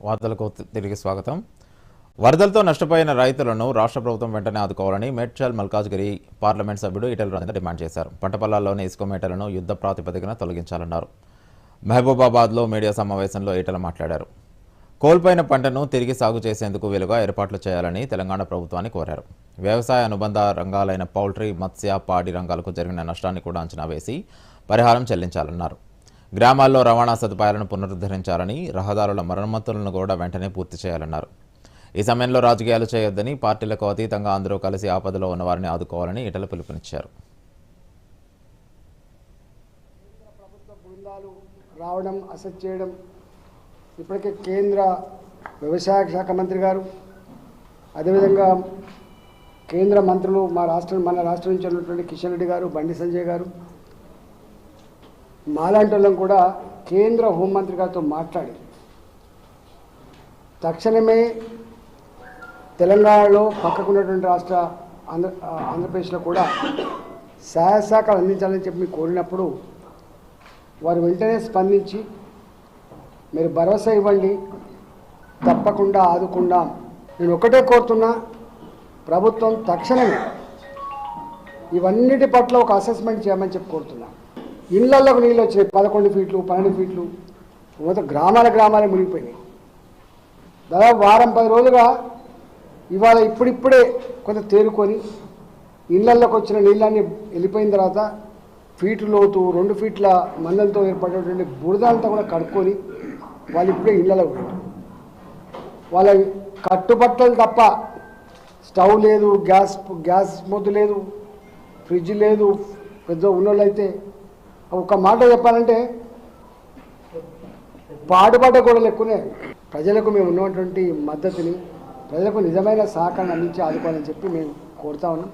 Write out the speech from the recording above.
వార్తలకు తిరిగి స్వాగతం. వరదలతో నష్టపోయిన రైతులను రాష్ట్ర ప్రభుత్వం వెంటనే ఆదుకోవాలని మేడ్చల్ మల్కాజ్గిరి పార్లమెంట్ సభ్యుడు ఈటెల రాజేందర్ డిమాండ్ చేశారు. పంట పొలాల్లోని ఇసుక మేటలను యుద్ధ ప్రాతిపదికన తొలగించాలన్నారు. మహబూబాబాద్లో మీడియా సమావేశంలో ఈటెల మాట్లాడారు. కోల్పోయిన పంటను తిరిగి సాగు చేసేందుకు వీలుగా ఏర్పాట్లు చేయాలని తెలంగాణ ప్రభుత్వాన్ని కోరారు. వ్యవసాయ అనుబంధ రంగాలైన పౌల్ట్రీ మత్స్య పాడి రంగాలకు జరిగిన నష్టాన్ని కూడా అంచనా వేసి పరిహారం చెల్లించాలన్నారు. గ్రామాల్లో రవాణా సదుపాయాలను పునరుద్ధరించాలని రహదారుల మరమ్మతులను కూడా వెంటనే పూర్తి చేయాలన్నారు. ఈ సమయంలో రాజకీయాలు చేయొద్దని పార్టీలకు అతీతంగా అందరూ కలిసి ఆపదలో ఉన్నవారిని ఆదుకోవాలని ఇటల పిలుపునిచ్చారు. బృందాలు రావడం అసెట్ చేయడం ఇప్పటికే కేంద్ర వ్యవసాయ శాఖ మంత్రి గారు అదేవిధంగా కేంద్ర మంత్రులు మా రాష్ట్రం మన రాష్ట్రం నుంచి ఉన్నటువంటి కిషన్ రెడ్డి గారు బండి సంజయ్ గారు మాలాంటి కూడా కేంద్ర హోంమంత్రి గారితో మాట్లాడి తక్షణమే తెలంగాణలో పక్కకున్నటువంటి రాష్ట్ర ఆంధ్ర ఆంధ్రప్రదేశ్లో కూడా సహాయ శాఖలు అందించాలని చెప్పి మీకు కోరినప్పుడు వారు వెంటనే స్పందించి మీరు భరోసా ఇవ్వండి తప్పకుండా ఆదుకుందాం. నేను ఒకటే కోరుతున్నా ప్రభుత్వం తక్షణమే ఇవన్నిటి పట్ల ఒక అసెస్మెంట్ చేయమని చెప్పి కోరుతున్నా. ఇళ్ళలోకి నీళ్ళు వచ్చినాయి పదకొండు ఫీట్లు పన్నెండు ఫీట్లు. మొత్తం గ్రామాల గ్రామాలే మునిగిపోయినాయి. దాదాపు వారం పది రోజులుగా ఇవాళ ఇప్పుడిప్పుడే కొంత తేరుకొని ఇళ్ళలోకి వచ్చిన నీళ్ళన్నీ వెళ్ళిపోయిన తర్వాత ఫీటు లోతు రెండు ఫీట్ల మందంతో ఏర్పడేటువంటి బురదంతా కూడా కడుక్కొని వాళ్ళు ఇప్పుడే ఇళ్ళలో పోయారు. వాళ్ళ కట్టుబట్టలు తప్ప స్టవ్ లేదు గ్యాస్ గ్యాస్ మొద్దు లేదు ఫ్రిడ్జ్ లేదు. పెద్ద ఉన్నోళ్ళు అయితే ఒక మాట చెప్పాలంటే పాడుపడ్డ కూడా లెక్కునే ప్రజలకు మేము ఉన్నటువంటి మద్దతుని ప్రజలకు నిజమైన సహకారం అందించి ఆదుకోవాలని చెప్పి మేము కోరుతా ఉన్నాం.